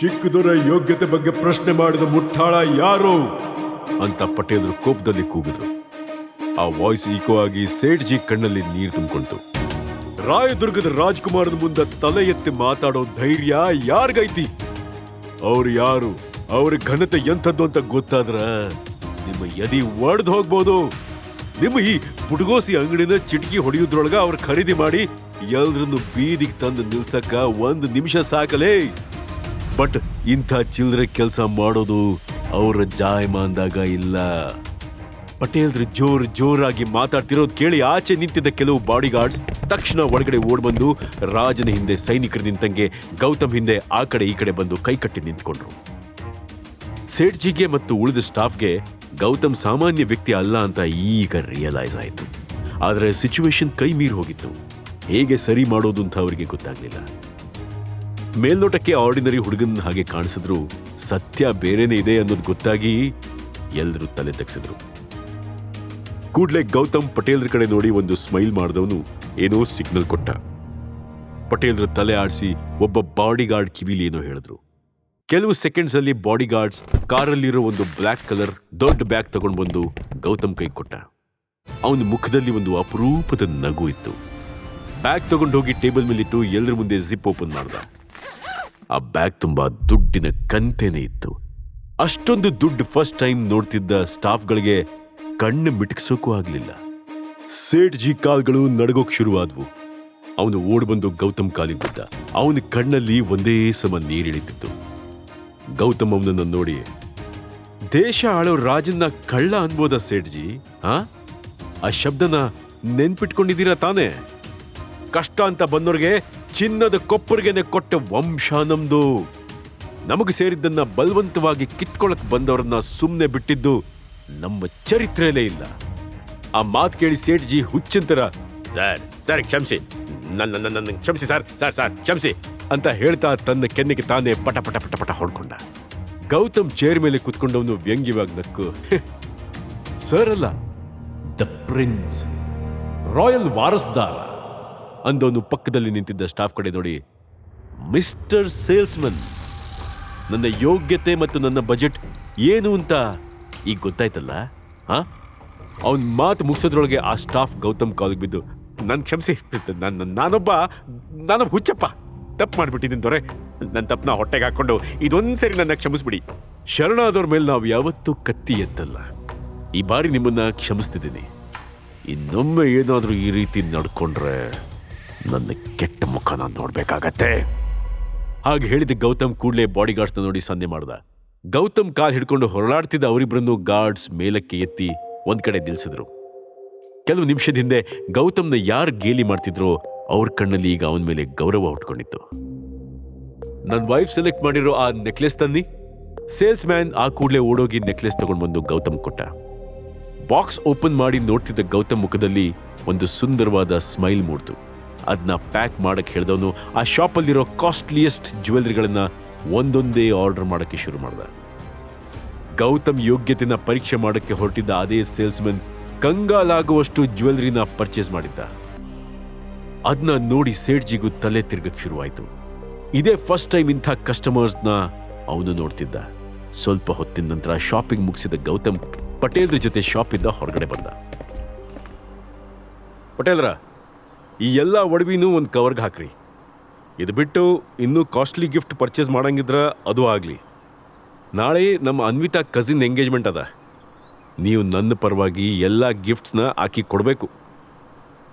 ಚಿಕ್ಕದೊರ ಯೋಗ್ಯತೆ ಬಗ್ಗೆ ಪ್ರಶ್ನೆ ಮಾಡಿದ ಮುಟ್ಟಾಳ ಯಾರು? ಅಂತ ಪಟೇಲರು ಕೋಪದಲ್ಲಿ ಕೂಗಿದ್ರು. ಆ ವಾಯ್ಸ್ ಈಕೋ ಆಗಿ ಸೇಠ್ಜಿ ಕಣ್ಣಲ್ಲಿ ನೀರು ತುಂಬಿಕೊಂತು ರಾಯದುರ್ಗದ ರಾಜ್ಕುಮಾರನ ಮುಂದೆ ತಲೆ ಎತ್ತಿ ಮಾತಾಡೋ ಧೈರ್ಯ ಯಾರಿಗೈತಿ? ಅವ್ರು ಯಾರು? ಅವ್ರ ಘನತೆ ಎಂಥದ್ದು ಅಂತ ಗೊತ್ತಾದ್ರ ನಿಮ್ಮ ಎದಿ ಒಡೆದು ಹೋಗ್ಬೋದು. ನಿಮ್ಮ ಈ ಪುಟಗೋಸಿ ಅಂಗಡಿನ ಚಿಟಕಿ ಹೊಡೆಯೋದ್ರೊಳಗ ಅವ್ರು ಖರೀದಿ ಮಾಡಿ ಎಲ್ರನ್ನು ಬೀದಿಗೆ ತಂದು ನಿಲ್ಸಕ್ಕ ಒಂದು ನಿಮಿಷ ಸಾಕಲೇ. ಬಟ್ ಇಂಥ ಚಿಲ್ಲರೆ ಕೆಲಸ ಮಾಡೋದು ಅವರ ಜಾಯಮಾನ್ದಾಗ ಇಲ್ಲ. ಪಟೇಲ್ರು ಜೋರ್ ಜೋರಾಗಿ ಮಾತಾಡ್ತಿರೋದು ಕೇಳಿ ಆಚೆ ನಿಂತಿದ್ದ ಕೆಲವು ಬಾಡಿಗಾರ್ಡ್ಸ್ ತಕ್ಷಣ ಒಳಗಡೆ ಓಡ್ ಬಂದು ರಾಜನ ಹಿಂದೆ ಸೈನಿಕರು ನಿಂತಂಗೆ ಗೌತಮ್ ಹಿಂದೆ ಆ ಕಡೆ ಈ ಕಡೆ ಬಂದು ಕೈಕಟ್ಟಿ ನಿಂತ್ಕೊಂಡ್ರು. ಸೇಠ್ಜಿಗೆ ಮತ್ತು ಉಳಿದ ಸ್ಟಾಫ್ಗೆ ಗೌತಮ್ ಸಾಮಾನ್ಯ ವ್ಯಕ್ತಿ ಅಲ್ಲ ಅಂತ ಈಗ ರಿಯಲೈಸ್ ಆಯಿತು. ಆದರೆ ಸಿಚುವೇಶನ್ ಕೈ ಮೀರಿ ಹೋಗಿತ್ತು. ಹೇಗೆ ಸರಿ ಮಾಡೋದು ಅಂತ ಅವರಿಗೆ ಗೊತ್ತಾಗ್ಲಿಲ್ಲ. ಮೇಲ್ನೋಟಕ್ಕೆ ಆರ್ಡಿನರಿ ಹುಡುಗನ ಹಾಗೆ ಕಾಣಿಸಿದ್ರು. ಸತ್ಯ ಬೇರೆನೇ ಇದೆ ಅನ್ನೋದು ಗೊತ್ತಾಗಿ ಎಲ್ಲರೂ ತಲೆ ತಗ್ಸಿದ್ರು. ಕೂಡ್ಲೆ ಗೌತಮ್ ಪಟೇಲ್ರ ಕಡೆ ನೋಡಿ ಒಂದು ಸ್ಮೈಲ್ ಮಾಡಿದವನು ಏನೋ ಸಿಗ್ನಲ್ ಕೊಟ್ಟ. ಪಟೇಲ್ರ ತಲೆ ಆಡಿಸಿ ಒಬ್ಬ ಬಾಡಿಗಾರ್ಡ್ ಕಿವಿಲಿ ಏನೋ ಹೇಳಿದ್ರು. ಕೆಲವು ಸೆಕೆಂಡ್ಸ್ ಅಲ್ಲಿ ಬಾಡಿಗಾರ್ಡ್ಸ್ ಕಾರಲ್ಲಿರೋ ಒಂದು ಬ್ಲ್ಯಾಕ್ ಕಲರ್ ದೊಡ್ಡ ಬ್ಯಾಗ್ ತಗೊಂಡು ಬಂದು ಗೌತಮ್ ಕೈ ಕೊಟ್ಟ. ಅವನ ಮುಖದಲ್ಲಿ ಒಂದು ಅಪರೂಪದ ನಗು ಇತ್ತು. ಬ್ಯಾಗ್ ತಗೊಂಡೋಗಿ ಟೇಬಲ್ ಮೇಲಿಟ್ಟು ಎಲ್ಲರ ಮುಂದೆ ಜಿಪ್ ಓಪನ್ ಮಾಡ್ದ. ಆ ಬ್ಯಾಗ್ ತುಂಬ ದುಡ್ಡಿನ ಕಂತೆನೇ ಇತ್ತು. ಅಷ್ಟೊಂದು ದುಡ್ಡು ಫಸ್ಟ್ ಟೈಮ್ ನೋಡ್ತಿದ್ದ ಸ್ಟಾಫ್ಗಳಿಗೆ ಕಣ್ಣು ಮಿಟಕ್ಸೋಕೂ ಆಗಲಿಲ್ಲ. ಸೇಠ್ ಜಿ ಕಾಲ್ಗಳು ನಡಗೋಕ್ ಶುರುವಾದ್ವು. ಅವನು ಓಡ್ ಬಂದು ಗೌತಮ್ ಕಾಲಿಗೆ ಬಿದ್ದ. ಅವನ ಕಣ್ಣಲ್ಲಿ ಒಂದೇ ಸಮ ನೀರಿಳಿತಿತ್ತು. ಗೌತಮ್ ಅವನನ್ನು ನೋಡಿ, ದೇಶ ಆಳೋ ರಾಜನ್ನ ಕಳ್ಳ ಅನ್ಬೋದ ಸೇಠ್ಜಿ? ಆ? ಆ ಶಬ್ದನ ನೆನ್ಪಿಟ್ಕೊಂಡಿದ್ದೀರಾ ತಾನೇ? ಕಷ್ಟ ಅಂತ ಬಂದವ್ರಿಗೆ ಚಿನ್ನದ ಕೊಪ್ಪರಿಗೆನೆ ಕೊಟ್ಟ ವಂಶ ನಮ್ದು. ನಮಗೆ ಸೇರಿದ್ದನ್ನ ಬಲವಂತವಾಗಿ ಕಿತ್ಕೊಳಕ್ ಬಂದವರನ್ನ ಸುಮ್ಮನೆ ಬಿಟ್ಟಿದ್ದು ನಮ್ಮ ಚರಿತ್ರೆಯಲ್ಲೇ ಇಲ್ಲ. ಆ ಮಾತು ಕೇಳಿ ಸೇಠ್ಜಿ ಹುಚ್ಚಂತರ, ಸರ್ ಸರ್, ಕ್ಷಮಿಸಿ. ನನ್ನ ನನ್ನ ಕ್ಷಮಿಸಿ, ಸರ್ ಸರ್ ಸರ್, ಕ್ಷಮಿಸಿ. ಅಂತ ಹೇಳ್ತಾ ತನ್ನ ಕೆನ್ನೆಗೆ ತಾನೇ ಪಟ ಪಟ ಪಟ ಪಟ ಹೊಡ್ಕೊಂಡ. ಗೌತಮ್ ಚೇರ್ ಮೇಲೆ ಕುತ್ಕೊಂಡವನು ವ್ಯಂಗ್ಯವಾಗಿ ನಕ್ಕು ಸರ್ ಅಲ್ಲ, ದ ಪ್ರಿನ್ಸ್, ರಾಯಲ್ ವಾರಸ್ದಾರ. ಅಂದವನು ಪಕ್ಕದಲ್ಲಿ ನಿಂತಿದ್ದ ಸ್ಟಾಫ್ ಕಡೆ ನೋಡಿ, ಮಿಸ್ಟರ್ ಸೇಲ್ಸ್ಮನ್, ನನ್ನ ಯೋಗ್ಯತೆ ಮತ್ತು ನನ್ನ ಬಜೆಟ್ ಏನು ಅಂತ ಈಗ ಗೊತ್ತಾಯ್ತಲ್ಲ, ಹಾಂ? ಅವನ್ ಮಾತು ಮುಗಿಸೋದ್ರೊಳಗೆ ಆ ಸ್ಟಾಫ್ ಗೌತಮ್ ಕಾಲಿಗೆ ಬಿದ್ದು ನನ್ನ ಕ್ಷಮಿಸಿ ನನ್ನ ನಾನೊಬ್ಬ ನಾನೊಬ್ಬ ಹುಚ್ಚಪ್ಪ, ತಪ್ಪು ಮಾಡಿಬಿಟ್ಟಿದ್ದೀನಿ ದೊರೆ ನನ್ನ ತಪ್ಪನ್ನ ಹೊಟ್ಟೆಗೆ ಹಾಕೊಂಡು ಇದೊಂದು ಸರಿ ನನ್ನ ಕ್ಷಮಿಸ್ಬಿಡಿ. ಶರಣಾದವ್ರ ಮೇಲೆ ನಾವು ಯಾವತ್ತೂ ಕತ್ತಿ ಎತ್ತಲ್ಲ. ಈ ಬಾರಿ ನಿಮ್ಮನ್ನ ಕ್ಷಮಿಸ್ತಿದ್ದೀನಿ. ಇನ್ನೊಮ್ಮೆ ಏನಾದರೂ ಈ ರೀತಿ ನಡ್ಕೊಂಡ್ರೆ ನನ್ನ ಕೆಟ್ಟ ಮುಖ ನಾನು ನೋಡ್ಬೇಕಾಗತ್ತೆ. ಹಾಗೆ ಹೇಳಿದ ಗೌತಮ್ ಕೂಡಲೇ ಬಾಡಿಗಾರ್ಡ್ಸ್ನ ನೋಡಿ ಸನ್ನೆ ಮಾಡ್ದ. ಗೌತಮ್ ಕಾಲ್ ಹಿಡ್ಕೊಂಡು ಹೊರಳಾಡ್ತಿದ್ದ ಅವರಿಬ್ಬರನ್ನು ಗಾರ್ಡ್ಸ್ ಮೇಲಕ್ಕೆ ಎತ್ತಿ ಒಂದ್ ಕಡೆ ನಿಲ್ಸಿದ್ರು. ಕೆಲವು ನಿಮಿಷದ ಹಿಂದೆ ಗೌತಮ್ನ ಯಾರು ಗೇಲಿ ಮಾಡ್ತಿದ್ರೋ ಅವ್ರ ಕಣ್ಣಲ್ಲಿ ಈಗ ಅವನ ಮೇಲೆ ಗೌರವ ಉಟ್ಕೊಂಡಿತ್ತು. ನನ್ನ ವೈಫ್ ಸೆಲೆಕ್ಟ್ ಮಾಡಿರೋ ಆ ನೆಕ್ಲೆಸ್ ತನ್ನಿ ಸೇಲ್ಸ್ ಮ್ಯಾನ್ ಆ ಕೂಡಲೇ ಓಡೋಗಿ ನೆಕ್ಲೆಸ್ ತಗೊಂಡು ಬಂದು ಗೌತಮ್ ಕೊಟ್ಟ. ಬಾಕ್ಸ್ ಓಪನ್ ಮಾಡಿ ನೋಡ್ತಿದ್ದ ಗೌತಮ್ ಮುಖದಲ್ಲಿ ಒಂದು ಸುಂದರವಾದ ಸ್ಮೈಲ್ ಮೂಡ್ತು. ಅದನ್ನ ಪ್ಯಾಕ್ ಮಾಡಕ್ಕೆ ಹೇಳಿದವನು ಆ ಶಾಪಲ್ಲಿರೋ ಕಾಸ್ಟ್ಲಿಯೆಸ್ಟ್ ಜ್ಯುವೆಲ್ರಿಗಳನ್ನು ಒಂದೊಂದೇ ಆರ್ಡರ್ ಮಾಡೋಕ್ಕೆ ಶುರು ಮಾಡ್ದ. ಗೌತಮ್ ಯೋಗ್ಯತೆನ ಪರೀಕ್ಷೆ ಮಾಡಕ್ಕೆ ಹೊರಟಿದ್ದ ಅದೇ ಸೇಲ್ಸ್ಮನ್ ಕಂಗಾಲಾಗುವಷ್ಟು ಜ್ಯುವೆಲ್ರಿನ ಪರ್ಚೇಸ್ ಮಾಡಿದ್ದ. ಅದನ್ನ ನೋಡಿ ಸೇಡ್ಜಿಗೂ ತಲೆ ತಿರ್ಗಕ್ಕೆ ಶುರುವಾಯಿತು. ಇದೇ ಫಸ್ಟ್ ಟೈಮ್ ಇಂಥ ಕಸ್ಟಮರ್ಸ್ನ ಅವನು ನೋಡ್ತಿದ್ದ. ಸ್ವಲ್ಪ ಹೊತ್ತಿನ ನಂತರ ಶಾಪಿಂಗ್ ಮುಗಿಸಿದ ಗೌತಮ್ ಪಟೇಲ್ರ ಜೊತೆ ಶಾಪಿಂದ ಹೊರಗಡೆ ಬಂದ. ಪಟೇಲ್ರ ಈ ಎಲ್ಲ ಒಡವಿನೂ ಒಂದು ಕವರ್ಗೆ ಹಾಕ್ರಿ. ಇದು ಬಿಟ್ಟು ಇನ್ನೂ ಕಾಸ್ಟ್ಲಿ ಗಿಫ್ಟ್ ಪರ್ಚೇಸ್ ಮಾಡಂಗಿದ್ರೆ ಅದು ಆಗಲಿ. ನಾಳೆ ನಮ್ಮ ಅನ್ವಿತಾ ಕಸಿನ್ ಎಂಗೇಜ್ಮೆಂಟ್ ಅದ. ನೀವು ನನ್ನ ಪರವಾಗಿ ಎಲ್ಲ ಗಿಫ್ಟ್ಸ್ನ ಹಾಕಿ ಕೊಡಬೇಕು.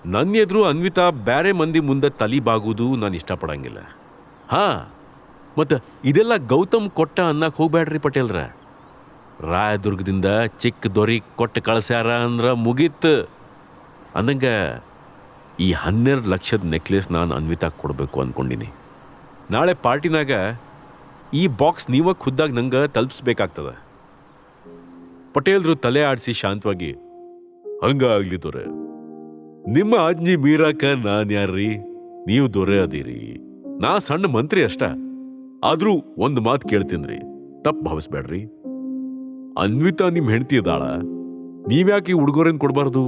ನನ್ನ ಎದುರು ಅನ್ವಿತಾ ಬೇರೆ ಮಂದಿ ಮುಂದೆ ತಲಿ ಬಾಗುವುದು ನಾನು ಇಷ್ಟಪಡಂಗಿಲ್ಲ. ಹಾಂ, ಮತ್ತು ಇದೆಲ್ಲ ಗೌತಮ್ ಕೊಟ್ಟ ಅನ್ನಕ್ಕೆ ಹೋಗ್ಬೇಡ್ರಿ ಪಟೇಲ್ರ. ರಾಯದುರ್ಗದಿಂದ ಚಿಕ್ಕ ದೊರಿ ಕೊಟ್ಟು ಕಳ್ಸ್ಯಾರ ಅಂದ್ರೆ ಮುಗೀತು. ಅಂದಂಗೆ ಈ ಹನ್ನೆರಡು ಲಕ್ಷದ ನೆಕ್ಲೆಸ್ ನಾನು ಅನ್ವಿತಾ ಕೊಡಬೇಕು ಅಂದ್ಕೊಂಡಿನಿ ನಾಳೆ ಪಾರ್ಟಿನಾಗ ಈ ಬಾಕ್ಸ್ ನೀವ ಖುದ್ದಾಗಿ ನಂಗೆ ತಲುಪಿಸ್ಬೇಕಾಗ್ತದೆ. ಪಟೇಲ್ರು ತಲೆ ಆಡಿಸಿ ಶಾಂತವಾಗಿ, ಹಂಗ ಆಗ್ಲಿ ದೊರೆ, ನಿಮ್ಮ ಆಜ್ಞೆ ಮೀರಾಕ ನಾನು ಯಾರ್ರಿ? ನೀವು ದೊರೆ ಅದೀರಿ. ನಾ ಸಣ್ಣ ಮಂತ್ರಿ ಅಷ್ಟ. ಆದರೂ ಒಂದು ಮಾತು ಕೇಳ್ತೀನ್ರಿ. ತಪ್ಪು ಭಾವಿಸ್ಬೇಡ್ರಿ. ಅನ್ವಿತಾ ನಿಮ್ಮ ಹೆಂಡತಿ ಅದಾಳ ನೀವ್ಯಾಕೆ ಈ ಉಡುಗೊರೆನ್ ಕೊಡಬಾರ್ದು?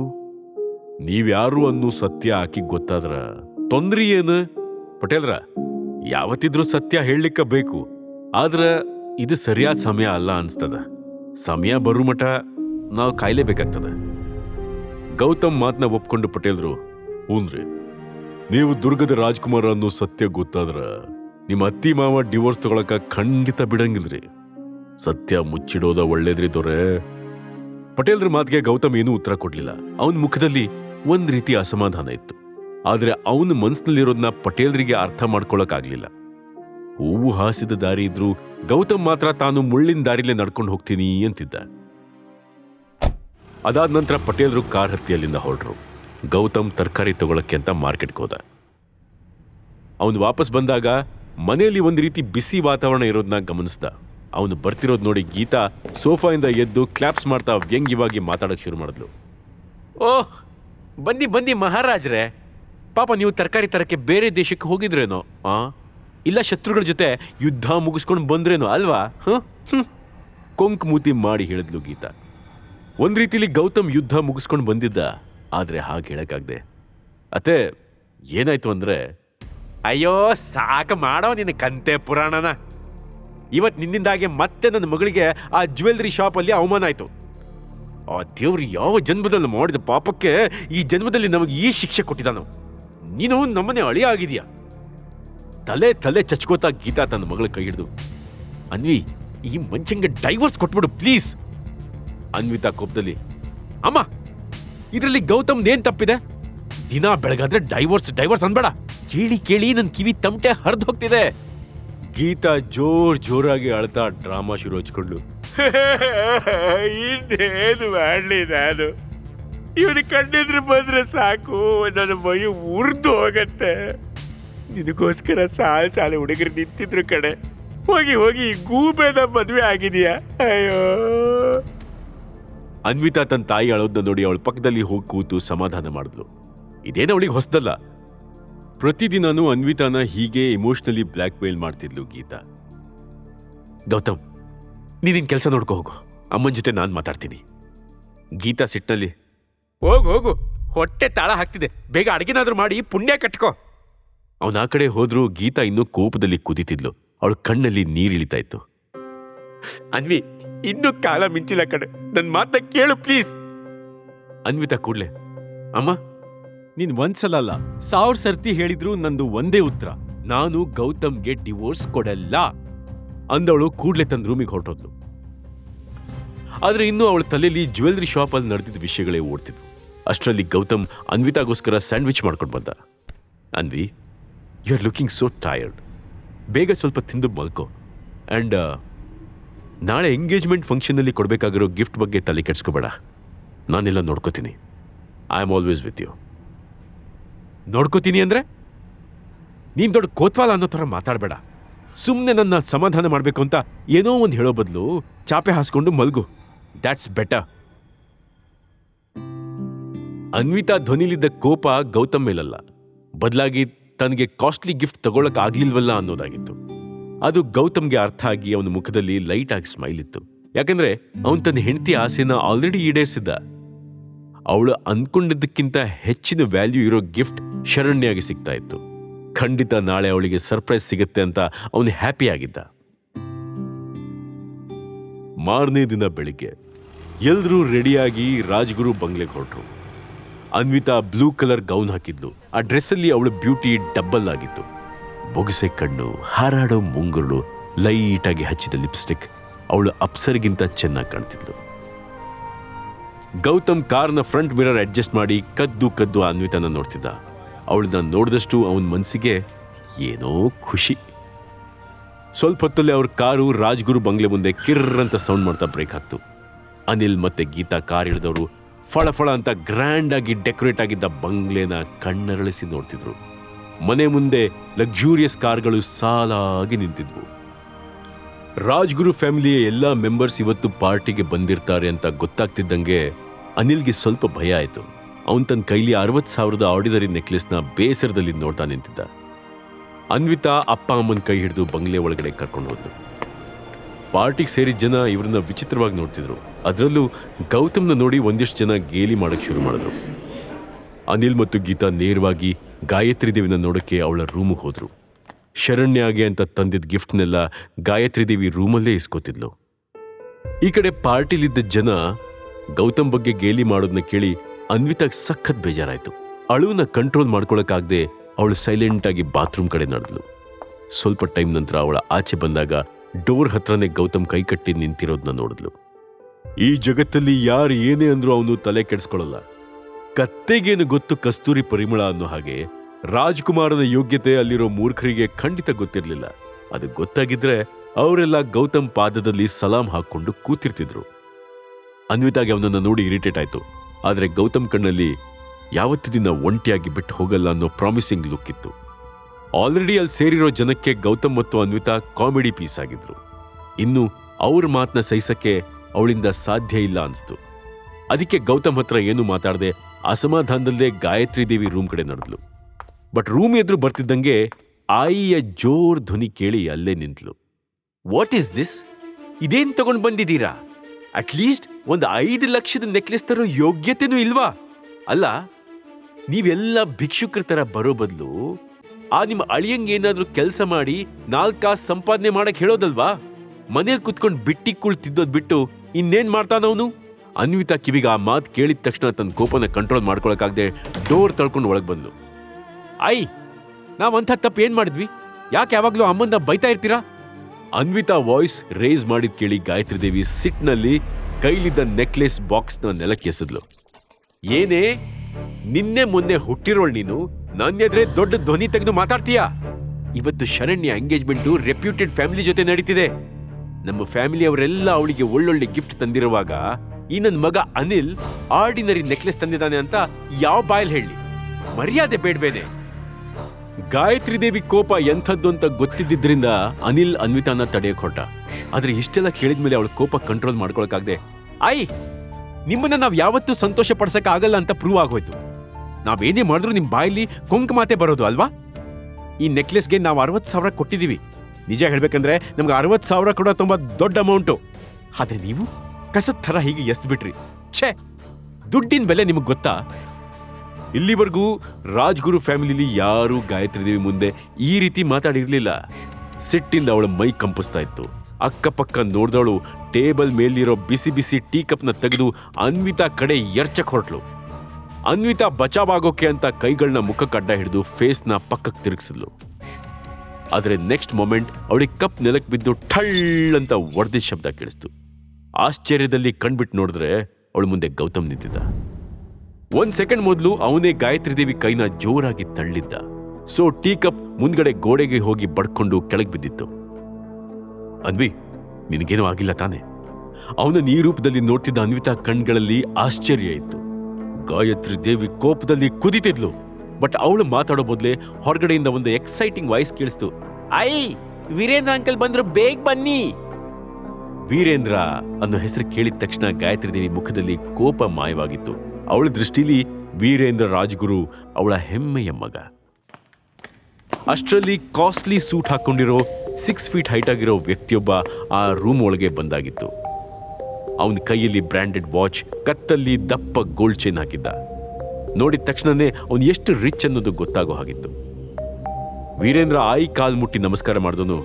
ನೀವ್ಯಾರು ಅನ್ನೋ ಸತ್ಯ ಆಕಿ ಗೊತ್ತಾದ್ರ? ತೊಂದ್ರಿ ಏನು? ಪಟೇಲ್ರ, ಯಾವತ್ತಿದ್ರೂ ಸತ್ಯ ಹೇಳಲಿಕ್ಕೆ ಬೇಕು. ಆದ್ರೆ ಇದು ಸರಿಯಾದ ಸಮಯ ಅಲ್ಲ ಅನ್ಸ್ತದ. ಸಮಯ ಬರು ಮಠ ನಾವು ಕಾಯ್ಲೇಬೇಕಾಗ್ತದ. ಗೌತಮ್ ಮಾತನ್ನ ಒಪ್ಕೊಂಡು ಪಟೇಲ್ರು, ಹೂನ್ರಿ, ನೀವು ದುರ್ಗದ ರಾಜ್ಕುಮಾರ್ ಅನ್ನೋ ಸತ್ಯ ಗೊತ್ತಾದ್ರ ನಿಮ್ಮ ಅತ್ತಿ ಮಾವ ಡಿವೋರ್ಸ್ ತಗೊಳಕ ಖಂಡಿತ ಬಿಡಂಗಿಲ್ರಿ. ಸತ್ಯ ಮುಚ್ಚಿಡೋದ ಒಳ್ಳೇದ್ರಿ ದೊರೆ. ಪಟೇಲ್ರ ಮಾತಿಗೆ ಗೌತಮ್ ಏನೂ ಉತ್ತರ ಕೊಡ್ಲಿಲ್ಲ. ಅವನ ಮುಖದಲ್ಲಿ ಒಂದ್ ರೀತಿ ಅಸಮಾಧಾನ ಇತ್ತು. ಆದ್ರೆ ಅವನ ಮನಸ್ಸಿನಲ್ಲಿರೋದನ್ನ ಪಟೇಲ್ರಿಗೆ ಅರ್ಥ ಮಾಡ್ಕೊಳಕ್ಕಾಗ್ಲಿಲ್ಲ. ಹೂವು ಹಾಸಿದ ದಾರಿ ಇದ್ರೂ ಗೌತಮ್ ಮಾತ್ರ ತಾನು ಮುಳ್ಳಿನ ದಾರಿಲೇ ನಡ್ಕೊಂಡು ಹೋಗ್ತೀನಿ ಅಂತಿದ್ದ. ಅದಾದ ನಂತರ ಪಟೇಲ್ರು ಕಾರ್ ಹತ್ತಿ ಅಲ್ಲಿಂದ ಹೊರಟ್ರು. ಗೌತಮ್ ತರಕಾರಿ ತಗೊಳಕ್ಕೆ ಅಂತ ಮಾರ್ಕೆಟ್ಗೆ ಹೋದ. ಅವನು ವಾಪಸ್ ಬಂದಾಗ ಮನೆಯಲ್ಲಿ ಒಂದು ರೀತಿ ಬಿಸಿ ವಾತಾವರಣ ಇರೋದನ್ನ ಗಮನಿಸ್ದ. ಅವನು ಬರ್ತಿರೋದು ನೋಡಿ ಗೀತಾ ಸೋಫಾಯಿಂದ ಎದ್ದು ಕ್ಲಾಪ್ಸ್ ಮಾಡ್ತಾ ವ್ಯಂಗ್ಯವಾಗಿ ಮಾತಾಡಕ್ ಶುರು ಮಾಡಿದ್ಲು. ಓಹ್! ಬಂದಿ ಬಂದಿ ಮಹಾರಾಜ್ರೆ. ಪಾಪ ನೀವು ತರಕಾರಿ ತರಕ್ಕೆ ಬೇರೆ ದೇಶಕ್ಕೆ ಹೋಗಿದ್ರೇನೋ, ಆ? ಇಲ್ಲ ಶತ್ರುಗಳ ಜೊತೆ ಯುದ್ಧ ಮುಗಿಸ್ಕೊಂಡು ಬಂದ್ರೇನೋ ಅಲ್ವಾ. ಕೊಂಕ್ ಮೂತಿ ಮಾಡಿ ಹೇಳಿದ್ಲು ಗೀತಾ. ಒಂದು ರೀತಿಲಿ ಗೌತಮ್ ಯುದ್ಧ ಮುಗಿಸ್ಕೊಂಡು ಬಂದಿದ್ದ, ಆದರೆ ಹಾಗೆ ಹೇಳೋಕ್ಕಾಗದೆ. ಅತ್ತೆ, ಏನಾಯ್ತು ಅಂದ್ರೆ, ಅಯ್ಯೋ, ಸಾಕು ಮಾಡೋ ನಿನ್ನ ಕಂತೆ ಪುರಾಣನ. ಇವತ್ತು ನಿನ್ನಿಂದಾಗೆ ಮತ್ತೆ ನನ್ನ ಮಗಳಿಗೆ ಆ ಜ್ಯುವೆಲ್ರಿ ಶಾಪಲ್ಲಿ ಅವಮಾನ ಆಯ್ತು. ಆ ದೇವ್ರು ಯಾವ ಜನ್ಮದಲ್ಲಿ ಮಾಡಿದ ಪಾಪಕ್ಕೆ ಈ ಜನ್ಮದಲ್ಲಿ ನಮಗೆ ಈ ಶಿಕ್ಷೆ ಕೊಟ್ಟಿದ್ದಾನು. ನೀನು ನಮ್ಮನೆ ಅಳಿಯ ಆಗಿದೆಯಾ ತಲೆ ತಲೆ ಚಚ್ಕೋತಾ ಗೀತಾ ತನ್ನ ಮಗಳ ಕೈ ಹಿಡಿದು, ಅನ್ವಿ, ಈ ಮಂಚಂಗೆ ಡೈವರ್ಸ್ ಕೊಟ್ಬಿಡು ಪ್ಲೀಸ್ ಅನ್ವಿತಾ ಕೋಪದಲ್ಲಿ, ಅಮ್ಮ, ಇದರಲ್ಲಿ ಗೌತಮ್ ಏನ್ ತಪ್ಪಿದೆ? ದಿನ ಬೆಳಗಾದ್ರೆ ಡೈವರ್ಸ್ ಡೈವರ್ಸ್ ಅನ್ಬೇಡ. ಕೇಳಿ ಕೇಳಿ ನನ್ನ ಕಿವಿ ತಮಟೆ ಹರಿದು ಹೋಗ್ತಿದೆ. ಗೀತಾ ಜೋರ್ ಜೋರಾಗಿ ಅಳ್ತಾ ಡ್ರಾಮಾ ಶುರು ಹಚ್ಕೊಂಡು ಇನ್ನೇನು ಮಾಡ್ಲಿ ನಾನು. ಇವನು ಕಣ್ಣಿದ್ರೆ ಬಂದ್ರೆ ಸಾಕು, ನನ್ನ ಮೈ ಉರ್ದು ಹೋಗತ್ತೆ. ನಿನಗೋಸ್ಕರ ಸಾಲ್ ಸಾಲ ಹುಡುಗರು ನಿಂತಿದ್ರು ಕಡೆ ಹೋಗಿ ಹೋಗಿ ಗೂಬೆದ ಮದುವೆ ಆಗಿದೆಯಾ? ಅಯ್ಯೋ. ಅನ್ವಿತಾ ತನ್ನ ತಾಯಿ ಅಳೋದನ್ನ ನೋಡಿ ಅವಳ ಪಕ್ಕದಲ್ಲಿ ಹೋಗಿ ಕೂತು ಸಮಾಧಾನ ಮಾಡಿದ್ಲು. ಇದೇನು ಅವಳಿಗೆ ಹೊಸದಲ್ಲ? ಪ್ರತಿದಿನನೂ ಅನ್ವಿತಾನ ಹೀಗೆ ಇಮೋಷನಲಿ ಬ್ಲ್ಯಾಕ್ ಮೇಲ್ ಮಾಡ್ತಿದ್ಲು ಗೀತಾ. ಗೌತಮ್ ನೀನಿನ್ ಕೆಲಸ ನೋಡ್ಕೊ ಹೋಗು. ಅಮ್ಮನ ಜೊತೆ ನಾನು ಮಾತಾಡ್ತೀನಿ. ಗೀತಾ ಸಿಟ್ನಲ್ಲಿ, ಹೋಗು ಹೋಗು. ಹೊಟ್ಟೆ ತಾಳ ಹಾಕ್ತಿದೆ. ಬೇಗ ಅಡುಗೆನಾದ್ರೂ ಮಾಡಿ ಪುಣ್ಯ ಕಟ್ಕೋ. ಅವನ ಆ ಕಡೆ ಹೋದ್ರೂ ಗೀತಾ ಇನ್ನೂ ಕೋಪದಲ್ಲಿ ಕುದಿತಿದ್ಲು. ಅವಳ ಕಣ್ಣಲ್ಲಿ ನೀರಿಳಿತಾ ಇತ್ತು ಅನ್ವಿ, ಇನ್ನೂ ಕಾಲ ಮಿಂಚಿಲ್ಲ ಕಡೆ ನನ್ನ ಮಾತ ಕೇಳು, ಪ್ಲೀಸ್. ಅನ್ವಿತಾ ಕೂಡ್ಲೆ, ಅಮ್ಮ. ನೀನ್ ಒಂದ್ಸಲ ಅಲ್ಲ, ಸಾವಿರ ಸರ್ತಿ ಹೇಳಿದ್ರು ನಂದು ಒಂದೇ ಉತ್ತರ. ನಾನು ಗೌತಮ್ಗೆ ಡಿವೋರ್ಸ್ ಕೊಡಲ್ಲ. ಅಂದವಳು ಕೂಡ್ಲೆ ತನ್ನ ರೂಮಿಗೆ ಹೊರಟೋದ್ಲು. ಆದ್ರೆ ಇನ್ನೂ ಅವಳ ತಲೆಯಲ್ಲಿ ಜ್ಯುವೆಲ್ರಿ ಶಾಪಲ್ಲಿ ನಡೆದಿದ್ದ ವಿಷಯಗಳೇ ಓಡ್ತಿದ್ವು. ಅಷ್ಟರಲ್ಲಿ ಗೌತಮ್ ಅನ್ವಿತಾಗೋಸ್ಕರ ಸ್ಯಾಂಡ್ವಿಚ್ ಮಾಡ್ಕೊಂಡು ಬಂದ. Anvi you are looking so tired ಬೇಗ ಸ್ವಲ್ಪ ತಿಂದು ಮಲ್ಕೋ. ಆ್ಯಂಡ್ ನಾಳೆ ಎಂಗೇಜ್ಮೆಂಟ್ ಫಂಕ್ಷನಲ್ಲಿ ಕೊಡಬೇಕಾಗಿರೋ ಗಿಫ್ಟ್ ಬಗ್ಗೆ ತಲೆ ಕೆಡ್ಸ್ಕೋಬೇಡ. ನಾನೆಲ್ಲ ನೋಡ್ಕೋತೀನಿ. I am always with you ನೋಡ್ಕೋತೀನಿ ಅಂದರೆ? ನೀನು ದೊಡ್ಡ ಕೋತ್ವಾಲ ಅನ್ನೋ ಥರ ಮಾತಾಡಬೇಡ. ಸುಮ್ಮನೆ ನನ್ನ ಸಮಾಧಾನ ಮಾಡಬೇಕು ಅಂತ ಏನೋ ಒಂದು ಹೇಳೋ ಬದಲು ಚಾಪೆ ಹಾಸ್ಕೊಂಡು ಮಲ್ಗು. ದ್ಯಾಟ್ಸ್ ಬೆಟರ್ ಅನ್ವಿತಾ ಧ್ವನಿಲಿದ್ದ ಕೋಪ ಗೌತಮ್ ಮೇಲಲ್ಲ. ಬದಲಾಗಿ ತನಗೆ ಕಾಸ್ಟ್ಲಿ ಗಿಫ್ಟ್ ತಗೊಳಕ್ ಆಗ್ಲಿಲ್ವಲ್ಲ ಅನ್ನೋದಾಗಿತ್ತು. ಅದು ಗೌತಮ್ಗೆ ಅರ್ಥ ಆಗಿ ಅವನ ಮುಖದಲ್ಲಿ ಲೈಟ್ ಆಗಿ ಸ್ಮೈಲ್ ಇತ್ತು. ಯಾಕಂದ್ರೆ ಅವನು ತನ್ನ ಹೆಂಡತಿ ಆಸೆನ ಆಲ್ರೆಡಿ ಈಡೇರಿಸಿದ್ದ. ಅವಳು ಅಂದ್ಕೊಂಡಿದ್ದಕ್ಕಿಂತ ಹೆಚ್ಚಿನ ವ್ಯಾಲ್ಯೂ ಇರೋ ಗಿಫ್ಟ್ ಶರಣ್ಯಾಗಿ ಸಿಗ್ತಾ ಇತ್ತು. ಖಂಡಿತ ನಾಳೆ ಅವಳಿಗೆ ಸರ್ಪ್ರೈಸ್ ಸಿಗುತ್ತೆ ಅಂತ ಅವನು ಹ್ಯಾಪಿ ಆಗಿದ್ದ. ಮಾರನೇ ದಿನ ಬೆಳಿಗ್ಗೆ ಎಲ್ಲರೂ ರೆಡಿಯಾಗಿ ರಾಜ್ಗುರು ಬಂಗ್ಲೆಗೆ ಹೊರಟ್ರು. ಅನ್ವಿತಾ ಬ್ಲೂ ಕಲರ್ ಗೌನ್ ಹಾಕಿದ್ಲು. ಆ ಡ್ರೆಸ್ಸಲ್ಲಿ ಅವಳ ಬ್ಯೂಟಿ ಡಬ್ಬಲ್ ಆಗಿತ್ತು. ಬೊಗಸೆ ಕಣ್ಣು, ಹಾರಾಡೋ ಮುಂಗುರುಳು ಲೈಟಾಗಿ ಹಚ್ಚಿದ ಲಿಪ್ಸ್ಟಿಕ್ ಅವಳು ಅಪ್ಸರಿಗಿಂತ ಚೆನ್ನಾಗಿ ಕಾಣ್ತಿದ್ಲು. ಗೌತಮ್ ಕಾರ್ನ ಫ್ರಂಟ್ ಮಿರರ್ ಅಡ್ಜಸ್ಟ್ ಮಾಡಿ ಕದ್ದು ಕದ್ದು ಅನ್ವಿತಾನ ನೋಡ್ತಿದ್ದ. ಅವಳನ್ನ ನೋಡಿದಷ್ಟು ಅವನ ಮನಸ್ಸಿಗೆ ಏನೋ ಖುಷಿ. ಸ್ವಲ್ಪ ಹೊತ್ತಲ್ಲಿ ಅವ್ರ ಕಾರು ರಾಜ್ಗುರು ಬಂಗ್ಲೆ ಮುಂದೆ ಕಿರ್ರ್ ಅಂತ ಸೌಂಡ್ ಮಾಡ್ತಾ ಬ್ರೇಕ್ ಹಾಕ್ತು. ಅನಿಲ್ ಮತ್ತೆ ಗೀತಾ ಕಾರ್ ಹಿಡಿದವರು ಫಳ ಫಳ ಅಂತ ಗ್ರ್ಯಾಂಡ್ ಆಗಿ ಡೆಕೋರೇಟ್ ಆಗಿದ್ದ ಬಂಗ್ಲೆನ ಕಣ್ಣರಳಿಸಿ ನೋಡ್ತಿದ್ರು. ಮನೆ ಮುಂದೆ ಲಕ್ಸುರಿಯಸ್ ಕಾರ್ಗಳು ಸಾಲಾಗಿ ನಿಂತಿದ್ವು. ರಾಜ್ಗುರು ಫ್ಯಾಮಿಲಿಯ ಎಲ್ಲ ಮೆಂಬರ್ಸ್ ಇವತ್ತು ಪಾರ್ಟಿಗೆ ಬಂದಿರ್ತಾರೆ ಅಂತ ಗೊತ್ತಾಗ್ತಿದ್ದಂಗೆ ಅನಿಲ್ಗೆ ಸ್ವಲ್ಪ ಭಯ ಆಯ್ತು. ಅವನ್ ತನ್ನ ಕೈಲಿ ಅರವತ್ತು ಸಾವಿರದ ಆರ್ಡಿನರಿ ನೆಕ್ಲೆಸ್ನ ಬೇಸರದಲ್ಲಿ ನೋಡ್ತಾ ನಿಂತಿದ್ದ. ಅನ್ವಿತಾ ಅಪ್ಪ ಅಮ್ಮನ ಕೈ ಹಿಡಿದು ಬಂಗ್ಲೆ ಒಳಗಡೆ ಕರ್ಕೊಂಡು ಹೋದ್ಲು. ಪಾರ್ಟಿಗೆ ಸೇರಿದ ಜನ ಇವ್ರನ್ನ ವಿಚಿತ್ರವಾಗಿ ನೋಡ್ತಿದ್ರು. ಅದರಲ್ಲೂ ಗೌತಮ್ನ ನೋಡಿ ಒಂದಿಷ್ಟು ಜನ ಗೇಲಿ ಮಾಡಕ್ ಶುರು ಮಾಡಿದ್ರು. ಅನಿಲ್ ಮತ್ತು ಗೀತಾ ನೇರವಾಗಿ ಗಾಯತ್ರಿ ದೇವಿನ ನೋಡೋಕ್ಕೆ ಅವಳ ರೂಮಿಗೆ ಹೋದ್ರು. ಶರಣ್ಯಾಗೆ ಅಂತ ತಂದಿದ್ದ ಗಿಫ್ಟ್ನೆಲ್ಲ ಗಾಯತ್ರಿ ದೇವಿ ರೂಮಲ್ಲೇ ಇಸ್ಕೋತಿದ್ಲು. ಈ ಕಡೆ ಪಾರ್ಟಿಲಿದ್ದ ಜನ ಗೌತಮ್ ಬಗ್ಗೆ ಗೇಲಿ ಮಾಡೋದನ್ನ ಕೇಳಿ ಅನ್ವಿತಾಗ್ ಸಖತ್ ಬೇಜಾರಾಯ್ತು. ಅಳುವನ್ನ ಕಂಟ್ರೋಲ್ ಮಾಡ್ಕೊಳಕ್ಕಾಗದೆ ಅವಳು ಸೈಲೆಂಟ್ ಆಗಿ ಬಾತ್ರೂಮ್ ಕಡೆ ನಡೆದ್ಲು. ಸ್ವಲ್ಪ ಟೈಮ್ ನಂತರ ಅವಳ ಆಚೆ ಬಂದಾಗ ಡೋರ್ ಹತ್ರನೇ ಗೌತಮ್ ಕೈ ಕಟ್ಟಿ ನಿಂತಿರೋದನ್ನ ನೋಡಿದ್ಲು. ಈ ಜಗತ್ತಲ್ಲಿ ಯಾರು ಏನೇ ಅಂದ್ರೂ ಅವನು ತಲೆ ಕೆಡಿಸ್ಕೊಳ್ಳಲ್ಲ ಕತ್ತೆಗೇನು ಗೊತ್ತು ಕಸ್ತೂರಿ ಪರಿಮಳ ಅನ್ನೋ ಹಾಗೆ ರಾಜ್ಕುಮಾರನ ಯೋಗ್ಯತೆ ಅಲ್ಲಿರೋ ಮೂರ್ಖರಿಗೆ ಖಂಡಿತ ಗೊತ್ತಿರಲಿಲ್ಲ. ಅದು ಗೊತ್ತಾಗಿದ್ರೆ ಅವರೆಲ್ಲ ಗೌತಮ್ ಪಾದದಲ್ಲಿ ಸಲಾಂ ಹಾಕೊಂಡು ಕೂತಿರ್ತಿದ್ರು. ಅನ್ವಿತಾಗೆ ಅವನನ್ನು ನೋಡಿ ಇರಿಟೇಟ್ ಆಯ್ತು. ಆದ್ರೆ ಗೌತಮ್ ಕಣ್ಣಲ್ಲಿ ಯಾವತ್ತು ದಿನ ಒಂಟಿಯಾಗಿ ಬಿಟ್ಟು ಹೋಗಲ್ಲ ಅನ್ನೋ ಪ್ರಾಮಿಸಿಂಗ್ ಲುಕ್ ಇತ್ತು. ಆಲ್ರೆಡಿ ಅಲ್ಲಿ ಸೇರಿರೋ ಜನಕ್ಕೆ ಗೌತಮ್ ಮತ್ತು ಅನ್ವಿತಾ ಕಾಮಿಡಿ ಪೀಸ್ ಆಗಿದ್ರು. ಇನ್ನು ಅವ್ರ ಮಾತನ್ನ ಸಹಿಸಕ್ಕೆ ಅವಳಿಂದ ಸಾಧ್ಯ ಇಲ್ಲ ಅನಿಸ್ತು. ಅದಕ್ಕೆ ಗೌತಮ್ ಹತ್ರ ಏನು ಮಾತಾಡದೆ ಅಸಮಾಧಾನದಲ್ಲೇ ಗಾಯತ್ರಿ ದೇವಿ ರೂಮ್ ಕಡೆ ನಡೆದ್ಲು. ಬಟ್ ರೂಮ್ ಎದುರು ಬರ್ತಿದ್ದಂಗೆ ಆಯಿಯ ಜೋರ್ ಧ್ವನಿ ಕೇಳಿ ಅಲ್ಲೇ ನಿಂತ್ಲು. ವಾಟ್ ಈಸ್ ದಿಸ್ ಇದೇನು ತಗೊಂಡು ಬಂದಿದ್ದೀರಾ? ಅಟ್ಲೀಸ್ಟ್ ಒಂದು ಐದು ಲಕ್ಷದ ನೆಕ್ಲೆಸ್ ತರೋ ಯೋಗ್ಯತೆನೂ ಇಲ್ವಾ? ಅಲ್ಲ, ನೀವೆಲ್ಲ ಭಿಕ್ಷುಕರ ತರ ಬರೋ ಬದಲು ಆ ನಿಮ್ಮ ಅಳಿಯಂಗೆ ಏನಾದರೂ ಕೆಲಸ ಮಾಡಿ ನಾಲ್ಕಾ ಸಂಪಾದನೆ ಮಾಡಕ್ ಹೇಳೋದಲ್ವಾ? ಮನೇಲಿ ಕುತ್ಕೊಂಡು ಬಿಟ್ಟಿ ಕುಳ್ ತಿದ್ದೋದ್ ಬಿಟ್ಟು ಇನ್ನೇನ್ ಮಾಡ್ತಾನವನು ಅನ್ವಿತಾ ಕಿವಿಗ ಆ ಮಾತು ಕೇಳಿದ ತಕ್ಷಣ ತನ್ನ ಕೋಪನ ಕಂಟ್ರೋಲ್ ಮಾಡ್ಕೊಳಕ್ಕಾಗದೆ ಡೋರ್ ತಳ್ಕೊಂಡು ಒಳಗ್ ಬಂದ್ಲು. ಐ, ನಾವಂಥ ತಪ್ಪು ಏನ್ ಮಾಡಿದ್ವಿ? ಯಾಕೆ ಯಾವಾಗಲೂ ಅಮ್ಮನ ಬೈತಾ ಇರ್ತೀರಾ? ಅನ್ವಿತಾ ವಾಯ್ಸ್ ರೇಸ್ ಮಾಡಿದ್ ಕೇಳಿ ಗಾಯತ್ರಿ ದೇವಿ ಸಿಟ್ನಲ್ಲಿ ಕೈಲಿದ್ದ ನೆಕ್ಲೆಸ್ ಬಾಕ್ಸ್ನ ನೆಲಕ್ಕೆ ಎಸೆದ್ಲು. ಏನೇ? ನಿನ್ನೆ ಮೊನ್ನೆ ಹುಟ್ಟಿರೋಳ್ ನೀನು? ನನ್ನೆದ್ರೆ ದೊಡ್ಡ ಧ್ವನಿ ತೆಗೆದು ಮಾತಾಡ್ತೀಯಾ? ಇವತ್ತು ಶರಣ್ಯ ಎಂಗೇಜ್ಮೆಂಟು ರೆಪ್ಯೂಟೆಡ್ ಫ್ಯಾಮಿಲಿ ಜೊತೆ ನಡೀತಿದೆ. ನಮ್ಮ ಫ್ಯಾಮಿಲಿಯವರೆಲ್ಲ ಅವಳಿಗೆ ಒಳ್ಳೊಳ್ಳೆ ಗಿಫ್ಟ್ ತಂದಿರುವಾಗ ಈ ನನ್ನ ಮಗ ಅನಿಲ್ ಆರ್ಡಿನರಿ ನೆಕ್ಲೆಸ್ ತಂದಿದ್ದಾನೆ ಅಂತ ಯಾವ ಬಾಯಲ್ಲಿ ಹೇಳಿ? ಮರ್ಯಾದೆ ಬೇಡ್ಬೇನೆ ಗಾಯತ್ರಿ ದೇವಿ ಕೋಪ ಎಂಥದ್ದು ಅಂತ ಗೊತ್ತಿದ್ದಿದ್ರಿಂದ ಅನಿಲ್ ಅನ್ವಿತಾನ ತಡೆಯಕ್ ಹೊರಟ. ಆದ್ರೆ ಇಷ್ಟೆಲ್ಲ ಕೇಳಿದ್ಮೇಲೆ ಅವಳ ಕೋಪ ಕಂಟ್ರೋಲ್ ಮಾಡ್ಕೊಳಕ್ಕಾಗದೆ ಐ ನಿಮ್ಮನ್ನ ನಾವ್ ಯಾವತ್ತೂ ಸಂತೋಷ ಪಡ್ಸಕ್ ಆಗಲ್ಲ ಅಂತ ಪ್ರೂವ್ ಆಗೋಯ್ತು. ನಾವೇನೇ ಮಾಡಿದ್ರು ನಿಮ್ ಬಾಯಲ್ಲಿ ಕೊಂಕ ಮಾತೆ ಬರೋದು, ಅಲ್ವಾ? ಈ ನೆಕ್ಲೆಸ್ಗೆ ನಾವು ಅರವತ್ತು ಸಾವಿರ ಕೊಟ್ಟಿದೀವಿ. ನಿಜ ಹೇಳ್ಬೇಕಂದ್ರೆ ನಮ್ಗೆ ಅರವತ್ತು ಸಾವಿರ ಕೂಡ ತುಂಬಾ ದೊಡ್ಡ ಅಮೌಂಟು ಆದ್ರೆ ನೀವು ಕಸದ ಥರ ಹೀಗೆ ಎಸ್ ಬಿಟ್ರಿ ಛೇ, ದುಡ್ಡಿನ ಬೆಲೆ ನಿಮಗೆ ಗೊತ್ತಾ? ಇಲ್ಲಿವರೆಗೂ ರಾಜ್ಗುರು ಫ್ಯಾಮಿಲಿಲಿ ಯಾರೂ ಗಾಯತ್ರಿ ದೇವಿ ಮುಂದೆ ಈ ರೀತಿ ಮಾತಾಡಿರ್ಲಿಲ್ಲ. ಸಿಟ್ಟಿಂದ ಅವಳ ಮೈ ಕಂಪಿಸ್ತಾ ಇತ್ತು. ಅಕ್ಕಪಕ್ಕ ನೋಡ್ದವಳು ಟೇಬಲ್ ಮೇಲಿರೋ ಬಿಸಿ ಬಿಸಿ ಟೀ ಕಪ್ನ ತೆಗೆದು ಅನ್ವಿತಾ ಕಡೆ ಎರ್ಚಕ್ ಹೊರಟ್ಲು. ಅನ್ವಿತಾ ಬಚಾವಾಗೋಕೆ ಅಂತ ಕೈಗಳನ್ನ ಮುಖಕ್ಕೆ ಅಡ್ಡ ಹಿಡಿದು ಫೇಸ್ನ ಪಕ್ಕಕ್ಕೆ ತಿರುಗಿಸಿದ್ಲು. ಆದ್ರೆ ನೆಕ್ಸ್ಟ್ ಮೊಮೆಂಟ್ ಅವಳಿಗೆ ಕಪ್ ನೆಲಕ್ಕೆ ಬಿದ್ದು ಠಳ್ ಅಂತ ಒಡೆದ ಶಬ್ದ ಕೇಳಿಸ್ತು. ಆಶ್ಚರ್ಯದಲ್ಲಿ ಕಣ್ಬಿಟ್ಟು ನೋಡಿದ್ರೆ ಅವಳು ಮುಂದೆ ಗೌತಮ್ ನಿಂತಿದ್ದ. ಒಂದ್ ಸೆಕೆಂಡ್ ಮೊದಲು ಅವನೇ ಗಾಯತ್ರಿ ದೇವಿ ಕೈನ ಜೋರಾಗಿ ತಳ್ಳಿದ್ದ. ಸೊ ಟೀ ಕಪ್ ಮುಂದ್ಗಡೆ ಗೋಡೆಗೆ ಹೋಗಿ ಬಡ್ಕೊಂಡು ಕೆಳಗೆ ಬಿದ್ದಿತ್ತು. ಅನ್ವಿ, ನಿನಗೇನೂ ಆಗಿಲ್ಲ ತಾನೆ? ಅವನ ಈ ರೂಪದಲ್ಲಿ ನೋಡ್ತಿದ್ದ ಅನ್ವಿತಾ ಕಣ್ಗಳಲ್ಲಿ ಆಶ್ಚರ್ಯ ಇತ್ತು. ಗಾಯತ್ರಿ ದೇವಿ ಕೋಪದಲ್ಲಿ ಕುದಿತಿದ್ಲು. ಬಟ್ ಅವಳು ಮಾತಾಡೋ ಬದಲೇ ಹೊರಗಡೆಯಿಂದ ಒಂದು ಎಕ್ಸೈಟಿಂಗ್ ವಾಯ್ಸ್ ಕೇಳಿಸ್ತು. ಐ ವೀರೇಂದ್ರ ಅಂಕಲ್ ಬಂದ್ರು ಬೇಗ ಬನ್ನಿ. ವೀರೇಂದ್ರ ಅನ್ನೋ ಹೆಸರು ಕೇಳಿದ ತಕ್ಷಣ ಗಾಯತ್ರಿ ದೇವಿ ಮುಖದಲ್ಲಿ ಕೋಪ ಮಾಯವಾಗಿತ್ತು. ಅವಳ ದೃಷ್ಟಿಲಿ ವೀರೇಂದ್ರ ರಾಜ್ಗುರು ಅವಳ ಹೆಮ್ಮೆಯ ಮಗ. ಅಷ್ಟರಲ್ಲಿ ಕಾಸ್ಟ್ಲಿ ಸೂಟ್ ಹಾಕೊಂಡಿರೋ ಸಿಕ್ಸ್ ಫೀಟ್ ಹೈಟ್ ಆಗಿರೋ ವ್ಯಕ್ತಿಯೊಬ್ಬ ಆ ರೂಮ್ ಒಳಗೆ ಬಂದಾಗಿತ್ತು. ಅವನ ಕೈಯಲ್ಲಿ ಬ್ರ್ಯಾಂಡೆಡ್ ವಾಚ್, ಕತ್ತಲ್ಲಿ ದಪ್ಪ ಗೋಲ್ಡ್ ಚೈನ್ ಹಾಕಿದ್ದ. ನೋಡಿದ ತಕ್ಷಣನೇ ಅವನು ಎಷ್ಟು ರಿಚ್ ಅನ್ನೋದು ಗೊತ್ತಾಗೋ ಹಾಗಿತ್ತು. ವೀರೇಂದ್ರ ಆಯಿ ಕಾಲ್ ಮುಟ್ಟಿ ನಮಸ್ಕಾರ ಮಾಡಿದನು,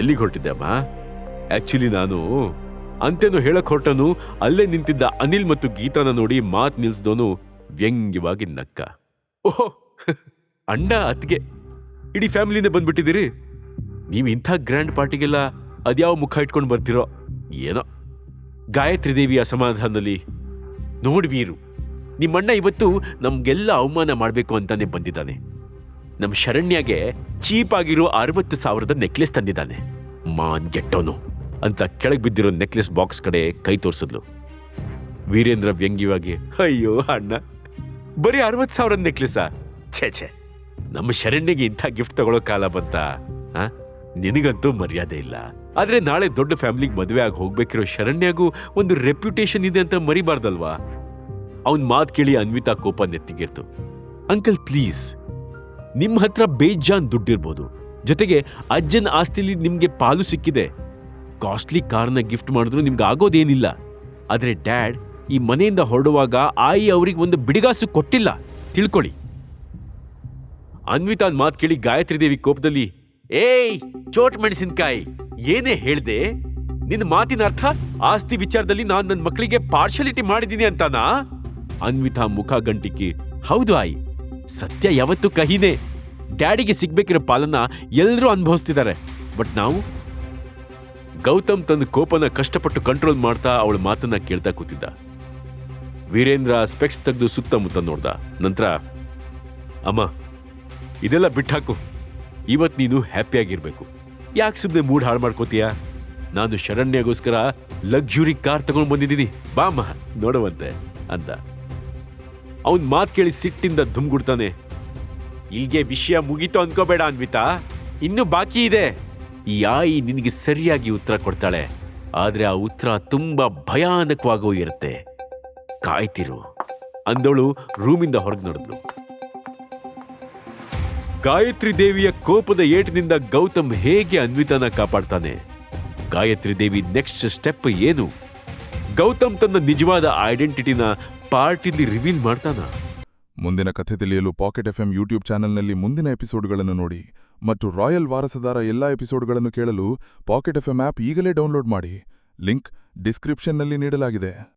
ಎಲ್ಲಿಗೆ ಹೊರಟಿದ್ದೆ ಅಮ್ಮ? ಆಕ್ಚುಲಿ ನಾನು ಅಂತೇನು ಹೇಳಕ್ ಹೊರಟನು ಅಲ್ಲೇ ನಿಂತಿದ್ದ ಅನಿಲ್ ಮತ್ತು ಗೀತಾನ ನೋಡಿ ಮಾತ್ ನಿಲ್ಸದೋನು ವ್ಯಂಗ್ಯವಾಗಿ ನಕ್ಕ. ಓಹ್ ಅಣ್ಣ ಅತ್ಗೆ ಇಡೀ ಫ್ಯಾಮಿಲಿನೇ ಬಂದ್ಬಿಟ್ಟಿದ್ದೀರಿ. ನೀವು ಇಂಥ ಗ್ರ್ಯಾಂಡ್ ಪಾರ್ಟಿಗೆಲ್ಲ ಅದ್ಯಾವ ಮುಖ ಇಟ್ಕೊಂಡು ಬರ್ತಿರೋ ಏನೋ. ಗಾಯತ್ರಿ ದೇವಿ ಅಸಮಾಧಾನದಲ್ಲಿ ನೋಡಿ ವೀರು, ನಿಮ್ಮಣ್ಣ ಇವತ್ತು ನಮ್ಗೆಲ್ಲ ಅವಮಾನ ಮಾಡಬೇಕು ಅಂತಾನೆ ಬಂದಿದ್ದಾನೆ. ನಮ್ಮ ಶರಣ್ಯಗೆ ಚೀಪ್ ಆಗಿರೋ ಅರವತ್ತು ಸಾವಿರದ ನೆಕ್ಲೆಸ್ ತಂದಿದ್ದಾನೆ. ಮಾನ್ ಗೆಟ್ಟೋನು. ಅಂತ ಕೆಳಗೆ ಬಿದ್ದಿರೋ ನೆಕ್ಲೆಸ್ ಬಾಕ್ಸ್ ಕಡೆ ಕೈ ತೋರಿಸಿದ್ಲು. ವೀರೇಂದ್ರ ವ್ಯಂಗ್ಯವಾಗಿ, ಅಯ್ಯೋ ಅಣ್ಣ, ಬರೀ ಅರವತ್ತು ಸಾವಿರದ ನೆಕ್ಲೆಸಾ? ಛೇ ಛೇ, ನಮ್ಮ ಶರಣ್ಯಗೆ ಇಂಥ ಗಿಫ್ಟ್ ತಗೊಳ್ಳೋ ಕಾಲ ಬಂತ? ಆ? ನಿನಗಂತೂ ಮರ್ಯಾದೆ ಇಲ್ಲ. ಆದ್ರೆ ನಾಳೆ ದೊಡ್ಡ ಫ್ಯಾಮಿಲಿಗೆ ಮದುವೆ ಆಗಿ ಹೋಗ್ಬೇಕಿರೋ ಶರಣ್ಯಗೂ ಒಂದು ರೆಪ್ಯುಟೇಷನ್ ಇದೆ ಅಂತ ಮರಿಬಾರ್ದಲ್ವಾ? ಅವನ್ ಮಾತು ಕೇಳಿ ಅನ್ವಿತಾ ಕೋಪ ನೆತ್ತಿಗಿರ್ತು ಅಂಕಲ್, ಪ್ಲೀಸ್ ನಿಮ್ಮ ಹತ್ರ ಬೇಜಾನ್ ದುಡ್ಡಿರ್ಬೋದು. ಜೊತೆಗೆ ಅಜ್ಜನ ಆಸ್ತಿಲಿ ನಿಮ್ಗೆ ಪಾಲು ಸಿಕ್ಕಿದೆ. ಕಾಸ್ಟ್ಲಿ ಕಾರ್ನ ಗಿಫ್ಟ್ ಮಾಡಿದ್ರು ನಿಮ್ಗೆ ಆಗೋದೇನಿಲ್ಲ. ಆದರೆ ಡ್ಯಾಡ್ ಈ ಮನೆಯಿಂದ ಹೊರಡುವಾಗ ಆಯಿ ಅವ್ರಿಗೆ ಒಂದು ಬಿಡಿಗಾಸು ಕೊಟ್ಟಿಲ್ಲ. ತಿಳ್ಕೊಳ್ಳಿ. ಅನ್ವಿತಾನ್ ಮಾತು ಕೇಳಿ ಗಾಯತ್ರಿ ದೇವಿ ಕೋಪದಲ್ಲಿ, ಏಯ್, ಚೋಟ್ ಮೆಣಸಿನ್ಕಾಯಿ, ಏನೇ ಹೇಳ್ದೆ? ನಿನ್ನ ಮಾತಿನ ಅರ್ಥ? ಆಸ್ತಿ ವಿಚಾರದಲ್ಲಿ ನಾನು ನನ್ನ ಮಕ್ಕಳಿಗೆ ಪಾರ್ಶಾಲಿಟಿ ಮಾಡಿದ್ದೀನಿ ಅಂತಾನಾ? ಅನ್ವಿತಾ ಮುಖ ಗಂಟಿಕ್ಕಿ ಹೌದು ಆಯಿ, ಸತ್ಯ ಯಾವತ್ತೂ ಕಹಿನೇ. ಡ್ಯಾಡಿಗೆ ಸಿಗ್ಬೇಕಿರೋ ಪಾಲನ್ನ ಎಲ್ಲರೂ ಅನುಭವಿಸ್ತಿದ್ದಾರೆ ಬಟ್ ನಾವು ಗೌತಮ್ ತನ್ನ ಕೋಪನ ಕಷ್ಟಪಟ್ಟು ಕಂಟ್ರೋಲ್ ಮಾಡ್ತಾ ಅವಳ ಮಾತನ್ನ ಕೇಳ್ತಾ ಕೂತಿದ್ದ. ವೀರೇಂದ್ರ ಸ್ಪೆಕ್ಸ್ ತೆಗೆದು ಸುತ್ತಮುತ್ತ ನೋಡ್ದ. ನಂತರ, ಅಮ್ಮ, ಇದೆಲ್ಲ ಬಿಟ್ಟಾಕು ಇವತ್ತು ನೀನು ಹ್ಯಾಪಿಯಾಗಿರ್ಬೇಕು. ಯಾಕೆ ಸುಮ್ಮನೆ ಮೂಡ್ ಹಾಳು ಮಾಡ್ಕೋತೀಯ? ನಾನು ಶರಣ್ಯಗೋಸ್ಕರ ಲಕ್ಸುರಿ ಕಾರ್ ತಗೊಂಡು ಬಂದಿದ್ದೀನಿ. ಬಾ ಅಮ್ಮ, ನೋಡುವಂತೆ ಅಂತ ಅವನ್ ಮಾತು ಕೇಳಿ ಸಿಟ್ಟಿಂದ ಧುಮ್ಗುಡ್ತಾನೆ. ಇಲ್ಲಿಗೆ ವಿಷಯ ಮುಗೀತು ಅನ್ಕೋಬೇಡ, ಅನ್ವಿತಾ. ಇನ್ನು ಬಾಕಿ ಇದೆ. ಆಯಿ ನಿನಗೆ ಸರಿಯಾಗಿ ಉತ್ತರ ಕೊಡ್ತಾಳೆ. ಆದರೆ ಆ ಉತ್ತರ ತುಂಬ ಭಯಾನಕವಾಗೂ ಇರುತ್ತೆ. ಕಾಯ್ತಿರು. ಅಂದವಳು ರೂಮಿಂದ ಹೊರಗೆ ನಡೆದ್ಲು. ಗಾಯತ್ರಿ ದೇವಿಯ ಕೋಪದ ಏಟಿನಿಂದ ಗೌತಮ್ ಹೇಗೆ ಅನ್ವಿತನ ಕಾಪಾಡ್ತಾನೆ? ಗಾಯತ್ರಿ ದೇವಿ ನೆಕ್ಸ್ಟ್ ಸ್ಟೆಪ್ ಏನು? ಗೌತಮ್ ತನ್ನ ನಿಜವಾದ ಐಡೆಂಟಿಟಿನ ಪಾರ್ಟಿಲಿ ರಿವೀಲ್ ಮಾಡ್ತಾನ? ಮುಂದಿನ ಕಥೆ ತಿಳಿಯಲು ಪಾಕೆಟ್ ಎಫ್ಎಂ ಯೂಟ್ಯೂಬ್ ಚಾನೆಲ್ನಲ್ಲಿ ಮುಂದಿನ ಎಪಿಸೋಡ್ಗಳನ್ನು ನೋಡಿ. ಮತ್ತು ರಾಯಲ್ ವಾರಸದಾರ ಎಲ್ಲ ಎಪಿಸೋಡ್ಗಳನ್ನು ಕೇಳಲು ಪಾಕೆಟ್ ಎಫ್ ಎಂ ಆಪ್ ಈಗಲೇ ಡೌನ್ಲೋಡ್ ಮಾಡಿ. ಲಿಂಕ್ ಡಿಸ್ಕ್ರಿಪ್ಷನ್ನಲ್ಲಿ ನೀಡಲಾಗಿದೆ.